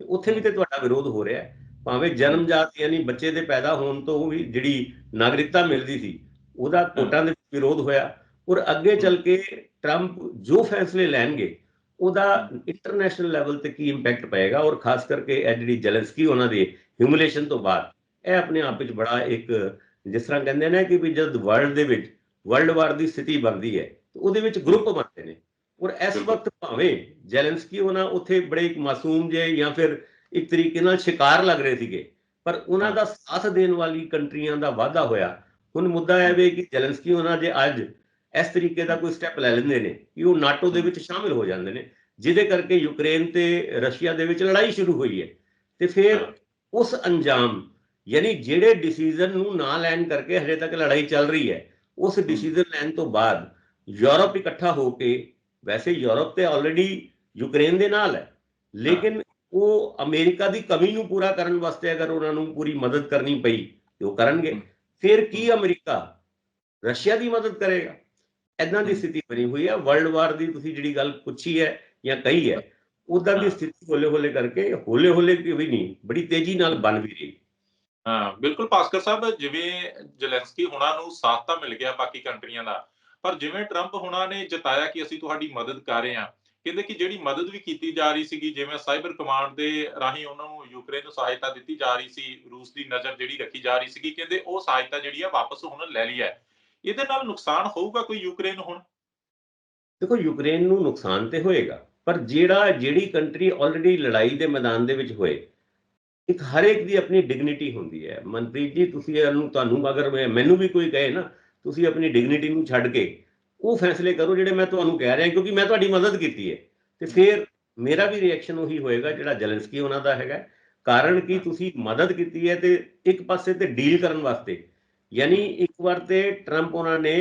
ਤੇ ਉੱਥੇ ਵੀ ਤੇ ਤੁਹਾਡਾ ਵਿਰੋਧ ਹੋ ਰਿਹਾ ਹੈ ਭਾਵੇਂ ਜਨਮਜਾਤ ਯਾਨੀ ਬੱਚੇ ਦੇ ਪੈਦਾ ਹੋਣ ਤੋਂ ਵੀ ਜਿਹੜੀ ਨਾਗਰਿਕਤਾ ਮਿਲਦੀ ਸੀ ਉਹਦਾ ਕੋਟਾਂ ਦੇ ਵਿਰੋਧ ਹੋਇਆ ਔਰ ਅੱਗੇ ਚੱਲ ਕੇ ਟਰੰਪ ਜੋ ਫੈਸਲੇ ਲੈਣਗੇ ਉਹਦਾ ਇੰਟਰਨੈਸ਼ਨਲ ਲੈਵਲ ਤੇ ਕੀ ਇੰਪੈਕਟ ਪਏਗਾ ਔਰ ਖਾਸ ਕਰਕੇ ਇਹ ਜਿਹੜੀ ਜੈਲੈਂਸਕੀ ਉਹਨਾਂ ਦੇ ਹਿਊਮਿਲੇਸ਼ਨ ਤੋਂ ਬਾਅਦ ਇਹ ਆਪਣੇ ਆਪ ਵਿੱਚ ਬੜਾ ਇੱਕ ਜਿਸ ਤਰ੍ਹਾਂ ਕਹਿੰਦੇ ਨੇ ਕਿ ਵੀ ਜਦ ਵਰਲਡ ਦੇ ਵਿੱਚ ਵਰਲਡ ਵਾਰ ਦੀ ਸਥਿਤੀ ਬਣਦੀ ਹੈ ਉਹਦੇ ਵਿੱਚ ਗਰੁੱਪ ਬਣਦੇ ਨੇ ਔਰ ਇਸ। ਵਕਤ ਭਾਵੇਂ ਜੈਲੈਂਸਕੀ ਉਹਨਾਂ ਉੱਥੇ ਬੜੇ ਇੱਕ ਮਾਸੂਮ ਜੇ ਜਾਂ ਫਿਰ ਇੱਕ ਤਰੀਕੇ ਨਾਲ ਸ਼ਿਕਾਰ ਲੱਗ ਰਹੇ ਸੀਗੇ। ਪਰ ਉਹਨਾਂ ਦਾ ਸਾਥ ਦੇਣ ਵਾਲੀ ਕੰਟਰੀਆਂ ਦਾ ਵਾਧਾ ਹੋਇਆ। ਹੁਣ ਮੁੱਦਾ ਇਹ ਵੇ ਕਿ ਜੈਲੈਂਸਕੀ ਉਹਨਾਂ ਜੇ ਅੱਜ ਇਸ ਤਰੀਕੇ ਦਾ ਕੋਈ ਸਟੈਪ ਲੈ ਲੈਂਦੇ ਨੇ ਕਿ ਉਹ ਨਾਟੋ ਦੇ ਵਿੱਚ ਸ਼ਾਮਿਲ ਹੋ ਜਾਂਦੇ ਨੇ ਜਿਹਦੇ ਕਰਕੇ ਯੂਕਰੇਨ ਤੇ ਰਸ਼ੀਆ ਦੇ ਵਿੱਚ ਲੜਾਈ ਸ਼ੁਰੂ ਹੋਈ ਹੈ। ਤੇ ਫਿਰ ਉਸ ਅੰਜਾਮ ਯਾਨੀ ਜਿਹੜੇ ਡਿਸੀਜਨ ਨੂੰ ਨਾ ਲੈਣ ਕਰਕੇ ਹਜੇ ਤੱਕ ਲੜਾਈ ਚੱਲ ਰਹੀ ਹੈ ਉਸ ਡਿਸੀਜਨ ਲੈਣ ਤੋਂ ਬਾਅਦ ਯੂਰਪ ਇਕੱਠਾ ਹੋ ਕੇ ਵੈਸੇ ਯੂਰਪ ਤੇ ਆਲਰੇਡੀ ਯੂਕਰੇਨ ਦੇ ਨਾਲ ਹੈ। ਲੇਕਿਨ ਉਹ ਅਮਰੀਕਾ ਦੀ ਕਮੀ ਨੂੰ ਪੂਰਾ ਕਰਨ ਵਾਸਤੇ ਅਗਰ ਉਹਨਾਂ ਨੂੰ ਪੂਰੀ ਮਦਦ ਕਰਨੀ ਪਈ ਤੇ ਉਹ ਕਰਨਗੇ। ਫਿਰ ਕੀ ਅਮਰੀਕਾ ਰਸ਼ੀਆ ਦੀ ਮਦਦ ਕਰੇਗਾ ਐਦਾਂ ਦੀ। ਸਥਿਤੀ ਬਣੀ ਹੋਈ ਹੈ ਵਰਲਡ ਵਾਰ ਦੀ ਤੁਸੀਂ ਜਿਹੜੀ ਗੱਲ ਪੁੱਛੀ ਹੈ ਜਾਂ ਕਹੀ ਹੈ ਉਦਾਂ ਦੀ। ਸਥਿਤੀ ਹੌਲੇ ਹੌਲੇ ਕਰਕੇ ਹੌਲੇ ਹੌਲੇ ਕਿ ਵੀ ਨਹੀਂ ਬੜੀ ਤੇਜ਼ੀ ਨਾਲ ਬਣ ਵੀ ਰਹੀ ਹਾਂ ਬਿਲਕੁਲ ਭਾਸਕਰ ਸਾਹਿਬ ਜਿਵੇਂ ਜ਼ੈਲੈਂਸਕੀ ਹੁਣਾਂ ਨੂੰ ਸਾਥ ਤਾਂ ਮਿਲ ਗਿਆ ਬਾਕੀ ਕੰਟਰੀਆਂ ਦਾ ਪਰ ਜਿਵੇਂ ਟਰੰਪ ਹੁਣਾਂ ਨੇ ਜਤਾਇਆ ਕਿ ਅਸੀਂ ਤੁਹਾਡੀ ਮਦਦ ਕਰ ਰਹੇ ਹਾਂ ਕਹਿੰਦੇ ਕਿ ਜਿਹੜੀ ਮਦਦ ਵੀ ਕੀਤੀ ਜਾ ਰਹੀ ਸੀਗੀ, ਜਿਵੇਂ ਸਾਈਬਰ ਕਮਾਂਡ ਦੇ ਰਾਹੀਂ ਉਹਨਾਂ ਨੂੰ ਯੂਕਰੇਨ ਨੂੰ ਸਹਾਇਤਾ ਦਿੱਤੀ ਜਾ ਰਹੀ ਸੀ, ਰੂਸ ਦੀ ਨਜ਼ਰ ਜਿਹੜੀ ਰੱਖੀ ਜਾ ਰਹੀ ਸੀਗੀ, ਕਹਿੰਦੇ ਉਹ ਸਹਾਇਤਾ ਜਿਹੜੀ ਆ ਵਾਪਸ ਹੁਣ ਲੈ ਲਈ ਹੈ। ਇਹਦੇ ਨਾਲ ਨੁਕਸਾਨ ਹੋਊਗਾ ਕੋਈ ਯੂਕਰੇਨ ਹੁਣ? ਦੇਖੋ, ਯੂਕਰੇਨ ਨੂੰ ਨੁਕਸਾਨ ਤੇ ਹੋਏਗਾ, ਪਰ ਜਿਹੜਾ, ਜਿਹੜੀ ਕੰਟਰੀ ਆਲਰੇਡੀ ਲੜਾਈ ਦੇ ਮੈਦਾਨ ਦੇ ਵਿੱਚ ਹੋਏ, ਇੱਕ ਹਰ ਇੱਕ ਦੀ ਆਪਣੀ ਡਿਗਨਿਟੀ ਹੁੰਦੀ ਹੈ। ਮਨਪ੍ਰੀਤ ਜੀ, ਤੁਸੀਂ ਇਹਨੂੰ ਤੁਹਾਨੂੰ ਅਗਰ ਮੈਨੂੰ ਵੀ ਕੋਈ ਕਹੇ ਨਾ, ਤੁਸੀਂ ਆਪਣੀ ਡਿਗਨਿਟੀ ਨੂੰ ਛੱਡ ਕੇ ਉਹ ਫੈਸਲੇ ਕਰੋ ਜਿਹੜੇ ਮੈਂ ਤੁਹਾਨੂੰ ਕਹਿ ਰਿਹਾ ਕਿਉਂਕਿ ਮੈਂ ਤੁਹਾਡੀ ਮਦਦ ਕੀਤੀ ਹੈ। ਤੇ ਫਿਰ ਮੇਰਾ ਵੀ ਰਿਐਕਸ਼ਨ ਉਹੀ ਹੋਏਗਾ ਜਿਹੜਾ ਜ਼ੈਲੈਂਸਕੀ ਉਹਨਾਂ ਦਾ ਹੈਗਾ। ਕਾਰਨ ਕਿ ਤੁਸੀਂ ਮਦਦ ਕੀਤੀ ਹੈ ਤੇ ਇੱਕ ਪਾਸੇ ਤੇ ਡੀਲ ਕਰਨ ਵਾਸਤੇ। ਯਾਨੀ ਇੱਕ ਵਾਰ ਤੇ ਟਰੰਪ ਉਹਨਾਂ ਨੇ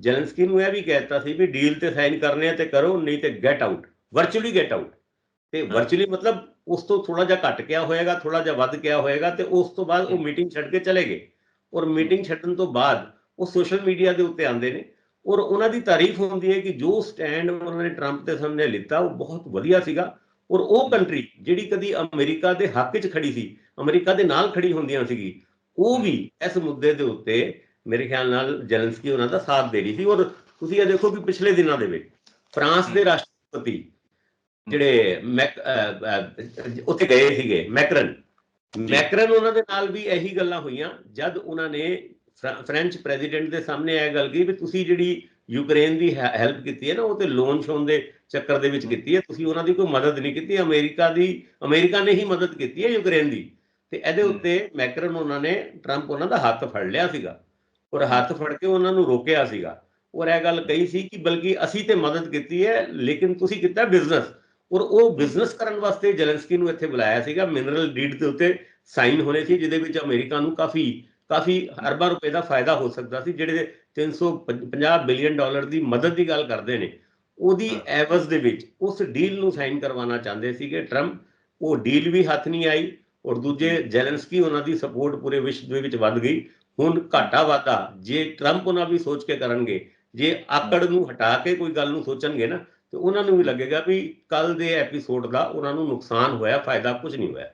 ਜ਼ੈਲੈਂਸਕੀ ਨੂੰ ਇਹ ਵੀ ਕਹਿਤਾ ਸੀ ਵੀ ਡੀਲ ਤੇ ਸਾਈਨ ਕਰਨੇ ਆ ਤੇ ਕਰੋ ਨਹੀਂ ਤੇ get out virtually get out ਤੇ ਵਰਚੁਅਲੀ ਮਤਲਬ ਉਸ ਤੋਂ ਥੋੜਾ ਜਿਹਾ ਘਟ ਗਿਆ ਹੋਏਗਾ ਥੋੜਾ ਜਿਹਾ ਵੱਧ ਗਿਆ ਹੋਏਗਾ ਤੇ ਉਸ ਤੋਂ ਬਾਅਦ ਉਹ ਮੀਟਿੰਗ ਛੱਡ ਕੇ ਚਲੇ ਗਏ। ਔਰ ਮੀਟਿੰਗ ਛੱਡਣ ਤੋਂ ਬਾਅਦ ਉਹ ਸੋਸ਼ਲ ਮੀਡੀਆ ਦੇ ਉੱਤੇ ਆਉਂਦੇ ਨੇ। ਔਰ ਉਹਨਾਂ ਦੀ ਤਾਰੀਫ ਹੁੰਦੀ ਹੈ ਕਿ ਜੋ ਸਟੈਂਡ ਉਹਨਾਂ ਨੇ ਟਰੰਪ ਦੇ ਸਾਹਮਣੇ ਲਿੱਤਾ ਉਹ ਬਹੁਤ ਵਧੀਆ ਸੀਗਾ। ਔਰ ਉਹ ਕੰਟਰੀ ਜਿਹੜੀ ਕਦੀ ਅਮਰੀਕਾ ਦੇ ਹੱਕ 'ਚ ਖੜੀ ਸੀ ਅਮਰੀਕਾ ਦੇ ਨਾਲ ਖੜੀ ਹੁੰਦੀਆਂ ਸੀਗੀ ਉਹ ਵੀ ਇਸ ਮੁੱਦੇ ਦੇ ਉੱਤੇ ਮੇਰੇ ਖਿਆਲ ਨਾਲ ਜ਼ੈਲੈਂਸਕੀ ਉਹਨਾਂ ਦਾ ਸਾਥ ਦੇ ਰਹੀ ਸੀ। ਔਰ ਤੁਸੀਂ ਇਹ ਦੇਖੋ ਕਿ ਪਿਛਲੇ ਦਿਨਾਂ ਦੇ ਵਿੱਚ ਫਰਾਂਸ ਦੇ ਰਾਸ਼ਟਰਪਤੀ ਜਿਹੜੇ ਮੈਕ ਉੱਥੇ ਗਏ ਸੀਗੇ ਮੈਕਰਨ। ਮੈਕਰਨ ਉਹਨਾਂ ਦੇ ਨਾਲ ਵੀ ਇਹੀ ਗੱਲਾਂ ਹੋਈਆਂ ਜਦ ਉਹਨਾਂ ਨੇ ਫ੍ਰੈਂਚ ਪ੍ਰੈਜ਼ੀਡੈਂਟ ਦੇ ਸਾਹਮਣੇ ਇਹ ਗੱਲ ਕਹੀ ਵੀ ਤੁਸੀਂ ਜਿਹੜੀ ਯੂਕਰੇਨ ਦੀ ਹੈਲਪ ਕੀਤੀ ਹੈ ਨਾ ਉਹ ਤੇ ਲੋਨ ਸ਼ੋਨ ਦੇ ਚੱਕਰ ਦੇ ਵਿੱਚ ਕੀਤੀ ਹੈ ਤੁਸੀਂ ਉਹਨਾਂ ਦੀ ਕੋਈ ਮਦਦ ਨਹੀਂ ਕੀਤੀ ਅਮਰੀਕਾ ਦੀ ਅਮਰੀਕਾ ਨੇ ਹੀ ਮਦਦ ਕੀਤੀ ਹੈ ਯੂਕਰੇਨ ਦੀ। ਤੇ ਇਹਦੇ। ਉੱਤੇ ਮੈਕਰਨ ਉਹਨਾਂ ਨੇ ਟਰੰਪ ਉਹਨਾਂ ਦਾ ਹੱਥ ਫੜ ਲਿਆ ਸੀਗਾ ਔਰ ਹੱਥ ਫੜ ਕੇ ਉਹਨਾਂ ਨੂੰ ਰੋਕਿਆ ਸੀਗਾ। ਔਰ ਇਹ ਗੱਲ ਕਹੀ ਸੀ ਕਿ ਬਲਕਿ ਅਸੀਂ ਤੇ ਮਦਦ ਕੀਤੀ ਹੈ ਲੇਕਿਨ ਤੁਸੀਂ ਕੀਤਾ ਬਿਜ਼ਨਸ। ਔਰ ਉਹ ਬਿਜ਼ਨਸ ਕਰਨ ਵਾਸਤੇ ਜ਼ੈਲੈਂਸਕੀ ਨੂੰ ਇੱਥੇ ਬੁਲਾਇਆ ਸੀਗਾ ਮਿਨਰਲ ਡੀਡ ਦੇ ਉੱਤੇ ਸਾਈਨ ਹੋਣੇ ਸੀ ਜਿਹਦੇ ਵਿੱਚ ਅਮਰੀਕਾ ਨੂੰ ਕਾਫੀ ਕਾਫੀ ਅਰਬਾਂ ਰੁਪਏ ਦਾ ਫਾਇਦਾ ਹੋ ਸਕਦਾ ਸੀ ਜਿਹੜੇ 350 ਬਿਲੀਅਨ ਡਾਲਰ ਦੀ ਮਦਦ ਦੀ ਗੱਲ ਕਰਦੇ ਨੇ। ਉਹਦੀ ਐਵਜ਼ ਦੇ ਵਿੱਚ ਉਸ ਡੀਲ ਨੂੰ ਸਾਈਨ ਕਰਵਾਉਣਾ ਚਾਹੁੰਦੇ ਸੀਗੇ ਟਰੰਪ। ਉਹ ਡੀਲ ਵੀ ਹੱਥ ਨਹੀਂ ਆਈ ਔਰ ਦੂਜੇ ਜ਼ੈਲੈਂਸਕੀ ਉਹਨਾਂ ਦੀ ਸਪੋਰਟ ਪੂਰੇ ਵਿਸ਼ਵ ਦੇ ਵਿੱਚ ਵੱਧ ਗਈ। ਹੁਣ ਘਾਟਾ ਵਾਧਾ ਜੇ ਟਰੰਪ ਉਹਨਾਂ ਵੀ ਸੋਚ ਕੇ ਕਰਨਗੇ ਜੇ ਆਕੜ ਨੂੰ ਹਟਾ ਕੇ ਕੋਈ ਗੱਲ ਨੂੰ ਸੋਚਣਗੇ ਨਾ ਤੇ ਉਹਨਾਂ ਨੂੰ ਵੀ ਲੱਗੇਗਾ ਵੀ ਕੱਲ ਦੇ ਐਪੀਸੋਡ ਦਾ ਉਹਨਾਂ ਨੂੰ ਨੁਕਸਾਨ ਹੋਇਆ ਫਾਇਦਾ ਕੁਝ ਨਹੀਂ ਹੋਇਆ।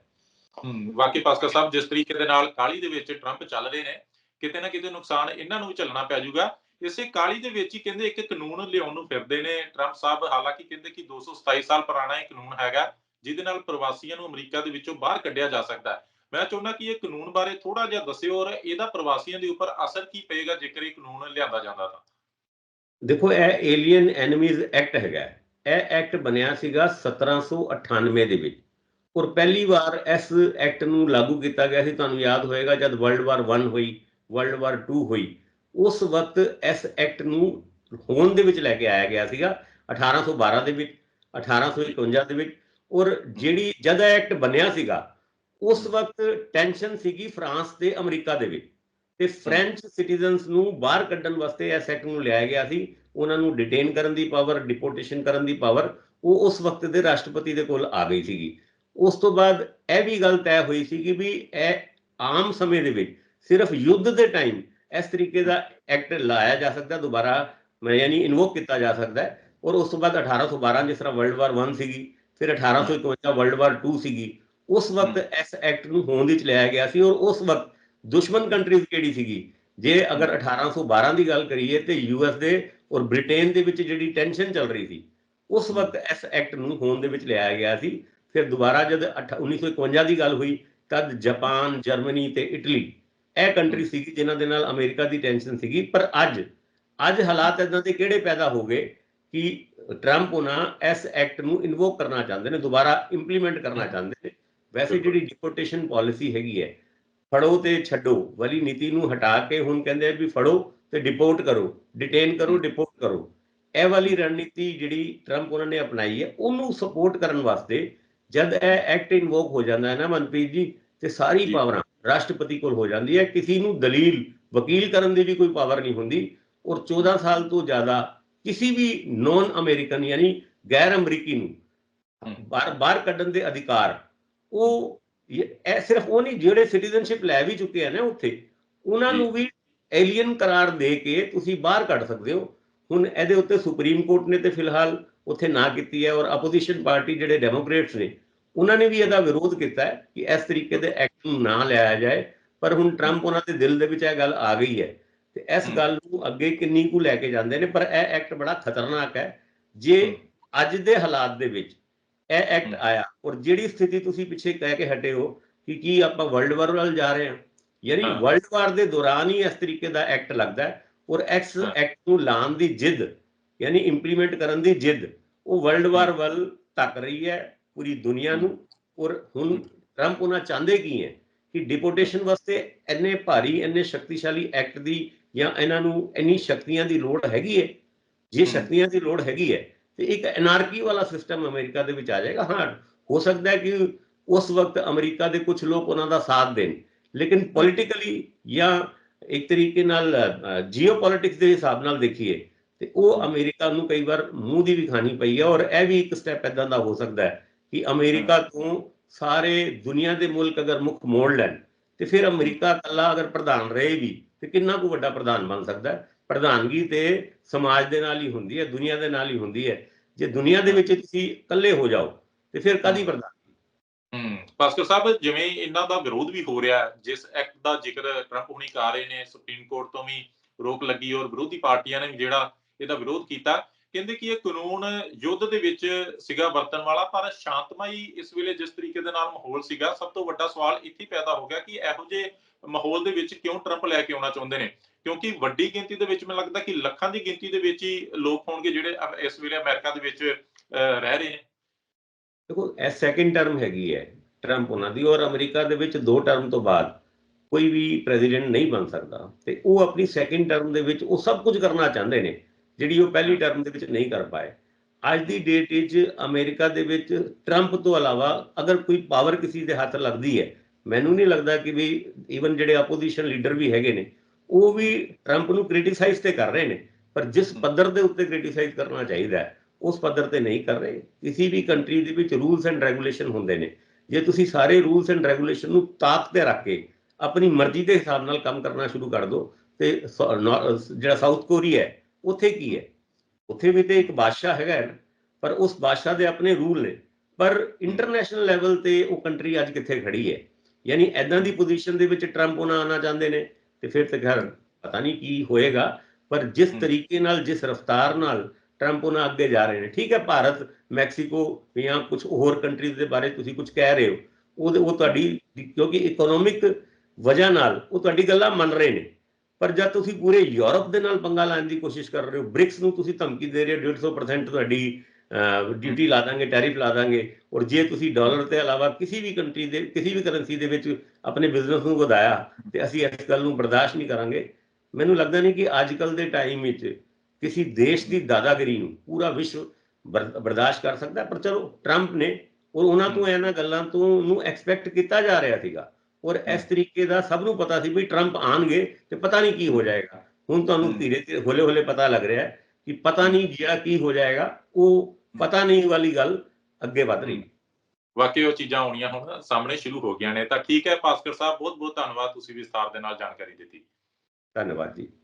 ਵਾਕਈ ਭਾਸਕਰ ਸਾਹਿਬ, ਜਿਸ ਤਰੀਕੇ ਦੇ ਨਾਲ ਕਾਲੀ ਦੇ ਵਿੱਚ ਟਰੰਪ ਚੱਲ ਰਹੇ ਨੇ, ਕਿਤੇ ਨਾ ਕਿਤੇ ਨੁਕਸਾਨ ਇਹਨਾਂ ਨੂੰ ਵੀ ਝੱਲਣਾ ਪੈ ਜਾਊਗਾ। ਇਸੇ ਕਾਲੀ ਦੇ ਵਿੱਚ ਹੀ ਕਹਿੰਦੇ ਇੱਕ ਕਾਨੂੰਨ ਲਿਆਉਣ ਨੂੰ ਫਿਰਦੇ ਨੇ ਟਰੰਪ ਸਾਹਿਬ, ਹਾਲਾਂਕਿ ਕਹਿੰਦੇ ਕਿ 227 ਸਾਲ ਪੁਰਾਣਾ ਇਹ ਕਾਨੂੰਨ ਹੈਗਾ, ਜਿਹਦੇ ਨਾਲ ਪ੍ਰਵਾਸੀਆਂ ਨੂੰ ਅਮਰੀਕਾ ਦੇ ਵਿੱਚੋਂ ਬਾਹਰ ਕੱਢਿਆ ਜਾ ਸਕਦਾ ਹੈ। ਮੈਂ ਚਾਹੁੰਦਾ ਕਿ ਇਹ ਕਾਨੂੰਨ ਬਾਰੇ ਥੋੜਾ ਜਿਹਾ ਦੱਸਿਓ ਔਰ ਇਹਦਾ ਪ੍ਰਵਾਸੀਆਂ ਦੇ ਉੱਪਰ ਅਸਰ ਕੀ ਪਏਗਾ, ਜੇਕਰ ਇਹ ਕਾਨੂੰਨ ਲਿਆਂਦਾ ਜਾਂਦਾ ਤਾਂ। ਦੇਖੋ, ਇਹ ਏਲੀਅਨ ਐਨਮੀਜ਼ ਐਕਟ ਹੈਗਾ। ਇਹ ਐਕਟ ਬਣਿਆ ਸੀਗਾ 1798 ਦੇ ਵਿੱਚ। ਔਰ ਪਹਿਲੀ ਵਾਰ ਇਸ ਐਕਟ ਨੂੰ ਲਾਗੂ ਕੀਤਾ ਗਿਆ ਸੀ, ਤੁਹਾਨੂੰ ਯਾਦ ਹੋਏਗਾ ਜਦ ਵਰਲਡ ਵਾਰ 1 ਹੋਈ ਵਰਲਡ ਵਾਰ 2 ਹੋਈ, ਉਸ ਵਕਤ ਇਸ ਐਕਟ ਨੂੰ ਹੋਂਦ ਦੇ ਵਿੱਚ ਲੈ ਕੇ ਆਇਆ ਗਿਆ ਸੀਗਾ 1812 ਦੇ ਵਿੱਚ 1851 ਦੇ ਵਿੱਚ, ਔਰ ਜਿਹੜੀ ਜਦ ਇਹ ਐਕਟ ਬਣਿਆ ਸੀਗਾ, ਉਸ ਵਕਤ ਟੈਨਸ਼ਨ ਸੀਗੀ ਫਰਾਂਸ ਤੇ ਅਮਰੀਕਾ ਦੇ ਵਿੱਚ, ਤੇ ਫ੍ਰੈਂਚ ਸਿਟੀਜ਼ਨਸ ਨੂੰ ਬਾਹਰ ਕੱਢਣ ਵਾਸਤੇ ਇਸ ਐਕਟ ਨੂੰ ਲਿਆਇਆ ਗਿਆ ਸੀ, ਉਹਨਾਂ ਨੂੰ ਡਿਟੇਨ ਕਰਨ ਦੀ ਪਾਵਰ ਡਿਪੋਰਟੇਸ਼ਨ ਕਰਨ ਦੀ ਪਾਵਰ ਉਹ ਉਸ ਵਕਤ ਦੇ ਰਾਸ਼ਟਰਪਤੀ ਦੇ ਕੋਲ ਆ ਗਈ ਸੀਗੀ। ਉਸ ਤੋਂ ਬਾਅਦ ਇਹ ਵੀ ਗੱਲ ਤੈਅ ਹੋਈ ਸੀ ਕਿ ਵੀ ਇਹ ਆਮ ਸਮੇਂ ਦੇ ਵਿੱਚ ਸਿਰਫ ਯੁੱਧ ਦੇ ਟਾਈਮ ਇਸ ਤਰੀਕੇ ਦਾ ਐਕਟ ਲਾਇਆ ਜਾ ਸਕਦਾ ਦੁਬਾਰਾ ਮੈਂ ਯਾਨੀ ਇਨਵੋਕ ਕੀਤਾ ਜਾ ਸਕਦਾ ਹੈ। ਔਰ ਉਸ ਤੋਂ ਬਾਅਦ 1812 ਜਿਸ ਤਰ੍ਹਾਂ ਵਰਲਡ ਵਾਰ 1 ਸੀਗੀ ਫਿਰ 1851 ਵਰਲਡ ਵਾਰ 2 ਸੀਗੀ ਉਸ ਵਕਤ ਇਸ ਐਕਟ ਨੂੰ ਹੋਂਦ ਵਿੱਚ ਲਿਆਇਆ ਗਿਆ ਸੀ। ਔਰ ਉਸ ਵਕਤ ਦੁਸ਼ਮਣ ਕੰਟਰੀਜ਼ ਕਿਹੜੀ ਸੀਗੀ? ਜੇ ਅਗਰ 1812 ਦੀ ਗੱਲ ਕਰੀਏ ਤੇ ਯੂਐਸ ਦੇ ਔਰ ਬ੍ਰਿਟੇਨ ਦੇ ਵਿੱਚ ਜਿਹੜੀ ਟੈਨਸ਼ਨ ਚੱਲ ਰਹੀ ਸੀ ਉਸ ਵਕਤ ਇਸ ਐਕਟ ਨੂੰ ਹੋਂਦ ਦੇ ਵਿੱਚ ਲਿਆਇਆ ਗਿਆ ਸੀ। ਫਿਰ ਦੁਬਾਰਾ ਜਦ ਅਠ- 1951 ਦੀ ਗੱਲ ਹੋਈ ਤਦ ਜਾਪਾਨ ਜਰਮਨੀ ਤੇ ਇਟਲੀ ਇਹ ਕੰਟਰੀ ਸੀਗੀ ਜਿਨ੍ਹਾਂ ਦੇ ਨਾਲ ਅਮਰੀਕਾ ਦੀ ਟੈਨਸ਼ਨ ਸੀਗੀ। ਪਰ ਅੱਜ ਅੱਜ ਹਾਲਾਤ ਇਦਾਂ ਦੇ ਕਿਹੜੇ ਪੈਦਾ ਹੋ ਗਏ ਕਿ ਟਰੰਪ ਉਹਨਾਂ ਇਸ ਐਕਟ ਨੂੰ ਇਨਵੋਕ ਕਰਨਾ ਚਾਹੁੰਦੇ ਨੇ ਦੁਬਾਰਾ ਇੰਪਲੀਮੈਂਟ ਕਰਨਾ ਚਾਹੁੰਦੇ ਨੇ? ਵੈਸੇ ਜਿਹੜੀ ਡਿਪੋਰਟੇਸ਼ਨ ਪਾਲਿਸੀ ਹੈਗੀ ਹੈ ਫੜੋ ਤੇ ਛੱਡੋ ਵਾਲੀ ਨੀਤੀ ਨੂੰ ਹਟਾ ਕੇ ਹੁਣ ਕਹਿੰਦੇ ਆ ਵੀ ਫੜੋ ਤੇ ਡਿਪੋਰਟ ਕਰੋ ਡਿਟੇਨ ਕਰੋ ਡਿਪੋਰਟ ਕਰੋ। ਇਹ ਵਾਲੀ ਰਣਨੀਤੀ ਜਿਹੜੀ ਟਰੰਪ ਉਹਨਾਂ ਨੇ ਅਪਣਾਈ ਹੈ ਉਹਨੂੰ ਸਪੋਰਟ ਕਰਨ ਵਾਸਤੇ ਜਦ ਇਹ ਐਕਟ ਇਨਵੋਕ ਹੋ ਜਾਂਦਾ ਹੈ ਨਾ ਮਨਪ੍ਰੀਤ ਜੀ ਤੇ ਸਾਰੀ। ਪਾਵਰਾਂ ਰਾਸ਼ਟਰਪਤੀ ਕੋਲ ਹੋ ਜਾਂਦੀ ਹੈ ਕਿਸੇ ਨੂੰ ਦਲੀਲ ਵਕੀਲ ਕਰਨ ਦੀ ਵੀ ਕੋਈ ਪਾਵਰ ਨਹੀਂ ਹੁੰਦੀ ਔਰ 14 ਸਾਲ ਤੋਂ ਜ਼ਿਆਦਾ ਕਿਸੇ ਵੀ ਨੌਨ ਅਮਰੀਕਨ ਯਾਨੀ ਗੈਰ ਅਮਰੀਕੀ ਨੂੰ। ਬਾਹਰ ਬਾਹਰ ਕੱਢਣ ਦੇ ਅਧਿਕਾਰ ਉਹ ਇਹ ਸਿਰਫ ਉਹ ਨਹੀਂ ਜਿਹੜੇ ਸਿਟੀਜ਼ਨਸ਼ਿਪ ਲੈ ਵੀ ਚੁੱਕੇ ਆ ਨਾ ਉੱਥੇ ਉਹਨਾਂ ਨੂੰ ਵੀ ਏਲੀਅਨ ਕਰਾਰ ਦੇ ਕੇ ਤੁਸੀਂ ਬਾਹਰ ਕੱਢ ਸਕਦੇ ਹੋ ਹੁਣ ਇਹਦੇ ਉੱਤੇ ਸੁਪਰੀਮ ਕੋਰਟ ਨੇ ਤੇ ਫਿਲਹਾਲ ਉੱਥੇ ਨਾ ਕੀਤੀ ਹੈ ਔਰ ਆਪੋਜੀਸ਼ਨ ਪਾਰਟੀ ਜਿਹੜੇ ਡੈਮੋਕ੍ਰੇਟਸ ਨੇ ਉਹਨਾਂ ਨੇ ਵੀ ਇਹਦਾ ਵਿਰੋਧ ਕੀਤਾ ਹੈ ਕਿ ਇਸ ਤਰੀਕੇ ਦੇ ਐਕਟ ਨੂੰ ਨਾ ਲਿਆਇਆ ਜਾਏ ਪਰ ਹੁਣ ਟਰੰਪ ਉਹਨਾਂ ਦੇ ਦਿਲ ਦੇ ਵਿੱਚ ਇਹ ਗੱਲ ਆ ਗਈ ਹੈ ਤੇ ਇਸ। ਗੱਲ ਨੂੰ ਅੱਗੇ ਕਿੰਨੀ ਕੁ ਲੈ ਕੇ ਜਾਂਦੇ ਨੇ ਪਰ ਇਹ ਐਕਟ ਬੜਾ ਖਤਰਨਾਕ ਹੈ ਜੇ ਅੱਜ ਦੇ ਹਾਲਾਤ ਦੇ ਵਿੱਚ ਇਹ ਐਕਟ। ਆਇਆ ਔਰ ਜਿਹੜੀ ਸਥਿਤੀ ਤੁਸੀਂ ਪਿੱਛੇ ਕਹਿ ਕੇ ਹਟੇ ਹੋ ਕਿ ਕੀ ਆਪਾਂ ਵਰਲਡ ਵਾਰ ਵੱਲ ਜਾ ਰਹੇ ਹਾਂ ਯਾਨੀ। ਵਰਲਡ ਵਾਰ ਦੇ ਦੌਰਾਨ ਹੀ ਇਸ ਤਰੀਕੇ ਦਾ ਐਕਟ ਲੱਗਦਾ ਹੈ ਔਰ ਐਕਸ। ਐਕਟ ਨੂੰ ਲਾਉਣ ਦੀ ਜਿੱਦ ਯਾਨੀ ਇੰਪਲੀਮੈਂਟ ਕਰਨ ਦੀ ਜਿੱਦ ਉਹ ਵਰਲਡ ਵਾਰ ਵੱਲ ਧੱਕ ਰਹੀ ਹੈ ਪੂਰੀ ਦੁਨੀਆ ਨੂੰ ਔਰ ਹੁਣ ਟਰੰਪ ਉਹਨਾਂ ਚਾਹੁੰਦੇ ਕੀ ਹੈ ਕਿ ਡਿਪੋਰਟੇਸ਼ਨ ਵਾਸਤੇ ਇੰਨੇ ਭਾਰੀ ਇੰਨੇ ਸ਼ਕਤੀਸ਼ਾਲੀ ਐਕਟ ਦੀ ਜਾਂ ਇਹਨਾਂ ਨੂੰ ਇੰਨੀ ਸ਼ਕਤੀਆਂ ਦੀ ਲੋੜ ਹੈਗੀ ਹੈ? ਜੇ। ਸ਼ਕਤੀਆਂ ਦੀ ਲੋੜ ਹੈਗੀ ਹੈ ਤੇ ਇੱਕ ਐਨਾਰਕੀ ਵਾਲਾ ਸਿਸਟਮ ਅਮਰੀਕਾ ਦੇ ਵਿੱਚ ਆ ਜਾਏਗਾ। ਹਾਂ ਹੋ ਸਕਦਾ ਹੈ ਕਿ ਉਸ ਵਕਤ ਅਮਰੀਕਾ ਦੇ ਕੁਝ ਲੋਕ ਉਹਨਾਂ ਦਾ ਸਾਥ ਦੇਣ ਲੇਕਿਨ ਪੋਲਿਟੀਕਲੀ ਜਾਂ ਇੱਕ ਤਰੀਕੇ ਨਾਲ ਜੀਓਪੋਲਿਟਿਕਸ ਦੇ ਹਿਸਾਬ ਨਾਲ ਦੇਖੀਏ ਤੇ ਉਹ ਅਮਰੀਕਾ ਨੂੰ ਕਈ ਵਾਰ ਮੂੰਹ ਦੀ ਵੀ ਖਾਣੀ ਪਈ ਹੈ ਔਰ ਇਹ ਵੀ ਇੱਕ ਸਟੈਪ ਇਦਾਂ ਦਾ ਹੋ ਸਕਦਾ ਹੈ। ਕਿ ਅਮਰੀਕਾ ਤੋਂ ਸਾਰੇ ਦੁਨੀਆ ਦੇ ਮੁਲਕ ਅਗਰ ਮੁੱਖ ਮੋੜ ਲੈਣ ਤੇ ਫਿਰ ਅਮਰੀਕਾ ਇਕੱਲਾ ਅਗਰ ਪ੍ਰਧਾਨ ਰਹੇ ਵੀ ਤੇ ਕਿੰਨਾ ਕੁ ਵੱਡਾ ਪ੍ਰਧਾਨ ਬਣ ਸਕਦਾ ਹੈ? ਪ੍ਰਧਾਨਗੀ ਤੇ ਸਮਾਜ ਦੇ ਨਾਲ ਹੀ ਹੁੰਦੀ ਹੈ ਦੁਨੀਆ ਦੇ ਨਾਲ ਹੀ ਹੁੰਦੀ ਹੈ। ਜੇ ਦੁਨੀਆ ਦੇ ਵਿੱਚ ਤੁਸੀਂ ਇਕੱਲੇ ਹੋ ਜਾਓ ਤੇ ਫਿਰ ਕਾਦੀ ਪ੍ਰਧਾਨ ਹਮ ਪਾਸਕਰ ਸਾਹਿਬ ਜਿਵੇਂ ਇਹਨਾਂ ਦਾ ਵਿਰੋਧ ਵੀ ਹੋ ਰਿਹਾ ਜਿਸ ਐਕਟ ਦਾ ਜ਼ਿਕਰ ਟਰੰਪ ਹੁਣੀ ਕਰ ਰਹੇ ਨੇ ਸੁਪਰੀਮ ਕੋਰਟ ਤੋਂ ਵੀ ਰੋਕ ਲੱਗੀ ਔਰ ਵਿਰੋਧੀ ਪਾਰਟੀਆਂ ਨੇ ਵੀ ਜਿਹੜਾ ਇਹਦਾ ਵਿਰੋਧ ਕੀਤਾ ਕਹਿੰਦੇ ਕਿ ਇਹ ਕਾਨੂੰਨ ਯੁੱਧ ਦੇ ਵਿੱਚ ਸੀਗਾ ਵਰਤਣ ਵਾਲਾ ਪਰ ਸ਼ਾਂਤਮਈ ਇਸ ਵੇਲੇ ਜਿਸ ਤਰੀਕੇ ਦੇ ਨਾਲ ਮਾਹੌਲ ਸੀਗਾ ਸਭ ਤੋਂ ਵੱਡਾ ਸਵਾਲ ਇੱਥੇ ਪੈਦਾ ਹੋ ਗਿਆ ਕਿ ਇਹੋ ਜਿਹੇ ਮਾਹੌਲ ਦੇ ਵਿੱਚ ਕਿਉਂ ਟਰੰਪ ਲੈ ਕੇ ਆਉਣਾ ਚਾਹੁੰਦੇ ਨੇ? ਕਿਉਂਕਿ ਵੱਡੀ ਗਿਣਤੀ ਦੇ ਵਿੱਚ ਮੈਨੂੰ ਲੱਗਦਾ ਕਿ ਲੱਖਾਂ ਦੀ ਗਿਣਤੀ ਦੇ ਵਿੱਚ ਹੀ ਲੋਕ ਹੋਣਗੇ ਜਿਹੜੇ ਇਸ ਵੇਲੇ ਅਮਰੀਕਾ ਦੇ ਵਿੱਚ ਅ, ਰਹਿ ਰਹੇ ਨੇ। ਦੇਖੋ ਇਹ ਸੈਕਿੰਡ ਟਰਮ ਹੈਗੀ ਹੈ ਟਰੰਪ ਉਹਨਾਂ ਦੀ ਔਰ ਅਮਰੀਕਾ ਦੇ ਵਿੱਚ ਦੋ ਟਰਮ ਤੋਂ ਬਾਅਦ ਕੋਈ ਵੀ ਪ੍ਰੈਜ਼ੀਡੈਂਟ ਨਹੀਂ ਬਣ ਸਕਦਾ ਤੇ ਉਹ ਆਪਣੀ ਸੈਕਿੰਡ ਟਰਮ ਦੇ ਵਿੱਚ ਉਹ ਸਭ ਕੁਝ ਕਰਨਾ ਚਾਹੁੰਦੇ ਨੇ। ਜਿਹੜੀ ਉਹ ਪਹਿਲੀ ਟਰਮ ਦੇ ਵਿੱਚ ਨਹੀਂ ਕਰ ਪਾਏ। ਅੱਜ ਦੀ ਡੇਟ ਵਿੱਚ ਅਮਰੀਕਾ ਦੇ ਵਿੱਚ ਟਰੰਪ ਤੋਂ ਇਲਾਵਾ ਅਗਰ ਕੋਈ ਪਾਵਰ ਕਿਸੇ ਦੇ ਹੱਥ ਲੱਗਦੀ ਹੈ, ਮੈਨੂੰ ਨਹੀਂ ਲੱਗਦਾ ਕਿ ਵੀ ਈਵਨ ਜਿਹੜੇ ਆਪੋਜੀਸ਼ਨ ਲੀਡਰ ਵੀ ਹੈਗੇ ਨੇ, ਉਹ ਵੀ ਟਰੰਪ ਨੂੰ ਕ੍ਰਿਟਿਸਾਈਜ਼ ਤੇ ਕਰ ਰਹੇ ਨੇ, ਪਰ ਜਿਸ ਪੱਧਰ ਦੇ ਉੱਤੇ ਕ੍ਰਿਟਿਸਾਈਜ਼ ਕਰਨਾ ਚਾਹੀਦਾ ਉਸ ਪੱਧਰ ਤੇ ਨਹੀਂ ਕਰ ਰਹੇ। ਕਿਸੇ ਵੀ ਕੰਟਰੀ ਦੇ ਵਿੱਚ ਰੂਲਸ ਐਂਡ ਰੈਗੂਲੇਸ਼ਨ ਹੁੰਦੇ ਨੇ। ਜੇ ਤੁਸੀਂ ਸਾਰੇ ਰੂਲਸ ਐਂਡ ਰੈਗੂਲੇਸ਼ਨ ਨੂੰ ਤਾਕ ਤੇ ਰੱਖ ਕੇ ਆਪਣੀ ਮਰਜ਼ੀ ਦੇ ਹਿਸਾਬ ਨਾਲ ਕੰਮ ਕਰਨਾ ਸ਼ੁਰੂ ਕਰ ਦਿਓ ਤੇ ਸ- ਜਿਹੜਾ ਸਾਊਥ ਕੋਰੀਆ ਹੈ ਉੱਥੇ ਕੀ ਹੈ? ਉੱਥੇ ਵੀ ਤੇ ਇੱਕ ਬਾਦਸ਼ਾਹ ਹੈਗਾ ਹੈ ਨਾ, ਪਰ ਉਸ ਬਾਦਸ਼ਾਹ ਦੇ ਆਪਣੇ ਰੂਲ ਨੇ। ਪਰ ਇੰਟਰਨੈਸ਼ਨਲ ਲੈਵਲ ਤੇ ਉਹ ਕੰਟਰੀ ਅੱਜ ਕਿੱਥੇ ਖੜੀ ਹੈ? ਯਾਨੀ ਐਦਾਂ ਦੀ ਪੋਜੀਸ਼ਨ ਦੇ ਵਿੱਚ ਟਰੰਪ ਉਹਨਾਂ ਆਉਣਾ ਚਾਹੁੰਦੇ ਨੇ ਤੇ ਫਿਰ ਤੇ ਖੈਰ ਪਤਾ ਨਹੀਂ ਕੀ ਹੋਏਗਾ ਪਰ ਜਿਸ। ਤਰੀਕੇ ਨਾਲ ਜਿਸ ਰਫ਼ਤਾਰ ਨਾਲ ਟਰੰਪ ਉਹਨਾਂ ਅੱਗੇ ਜਾ ਰਹੇ ਨੇ ਠੀਕ ਹੈ ਭਾਰਤ ਮੈਕਸੀਕੋ ਜਾਂ ਕੁਝ ਹੋਰ ਕੰਟਰੀਜ਼ ਦੇ ਬਾਰੇ ਤੁਸੀਂ ਕੁਝ ਕਹਿ ਰਹੇ ਹੋ ਉਹ ਉਹ ਤੁਹਾਡੀ ਕਿਉਂਕਿ ਇਕਨੋਮਿਕ ਵਜ੍ਹਾ ਨਾਲ ਉਹ ਤੁਹਾਡੀ ਗੱਲਾਂ ਮੰਨ ਰਹੇ ਨੇ। ਪਰ ਜਦ ਤੁਸੀਂ ਪੂਰੇ ਯੂਰਪ ਦੇ ਨਾਲ ਪੰਗਾ ਲੈਣ ਦੀ ਕੋਸ਼ਿਸ਼ ਕਰ ਰਹੇ ਹੋ ਬ੍ਰਿਕਸ ਨੂੰ ਤੁਸੀਂ ਧਮਕੀ ਦੇ ਰਹੇ ਹੋ 150% ਤੁਹਾਡੀ ਡਿਊਟੀ ਲਾ ਦਾਂਗੇ ਟੈਰਿਫ ਲਾ ਦਾਂਗੇ ਔਰ ਜੇ ਤੁਸੀਂ ਡਾਲਰ ਤੇ ਇਲਾਵਾ ਕਿਸੇ ਵੀ ਕੰਟਰੀ ਦੇ ਕਿਸੇ ਵੀ ਕਰੰਸੀ ਦੇ ਵਿੱਚ ਆਪਣੇ ਬਿਜ਼ਨਸ ਨੂੰ ਵਧਾਇਆ ਤੇ ਅਸੀਂ ਇਸ ਗੱਲ ਨੂੰ ਬਰਦਾਸ਼ਤ ਨਹੀਂ ਕਰਾਂਗੇ ਮੈਨੂੰ ਲੱਗਦਾ ਨਹੀਂ ਕਿ ਅੱਜ ਕੱਲ ਦੇ ਟਾਈਮ ਵਿੱਚ ਕਿਸੇ ਦੇਸ਼ ਦੀ ਦਾਦਾਗਿਰੀ ਨੂੰ ਪੂਰਾ ਵਿਸ਼ਵ ਬਰ- ਬਰਦਾਸ਼ਤ ਕਰ ਸਕਦਾ। ਪਰ ਚਲੋ ਟਰੰਪ ਨੇ ਔਰ ਉਹਨਾਂ ਤੋਂ ਇਹਨਾਂ ਗੱਲਾਂ ਤੋਂ ਨੂੰ ਐਕਸਪੈਕਟ ਕੀਤਾ ਜਾ ਰਿਹਾ ਸੀਗਾ ਔਰ ਇਸ ਤਰੀਕੇ ਦਾ ਸਭ ਨੂੰ ਪਤਾ ਸੀ ਵੀ ਟਰੰਪ ਆਣਗੇ ਤੇ ਪਤਾ ਨਹੀਂ ਕੀ ਹੋ ਜਾਏਗਾ। ਹੁਣ ਤੁਹਾਨੂੰ। ਧੀਰੇ ਧੀਰੇ ਹੌਲੇ ਹੌਲੇ ਪਤਾ ਲੱਗ ਰਿਹਾ ਹੈ ਕਿ ਪਤਾ ਨਹੀਂ ਜਿਹੜਾ ਕੀ ਹੋ ਜਾਏਗਾ ਉਹ ਪਤਾ ਨਹੀਂ ਵਾਲੀ ਗੱਲ ਅੱਗੇ ਵੱਧ ਰਹੀ ਹੈ। ਵਾਕਈ ਉਹ ਚੀਜ਼ਾਂ ਆਉਣੀਆਂ ਹੁਣ ਸਾਹਮਣੇ ਸ਼ੁਰੂ ਹੋ ਗਈਆਂ ਨੇ। ਤਾਂ ਠੀਕ ਹੈ ਭਾਸਕਰ ਸਾਹਿਬ ਬਹੁਤ ਬਹੁਤ ਧੰਨਵਾਦ ਤੁਸੀਂ ਵਿਸਥਾਰ ਦੇ ਨਾਲ ਜਾਣਕਾਰੀ ਦਿੱਤੀ। ਧੰਨਵਾਦ ਜੀ।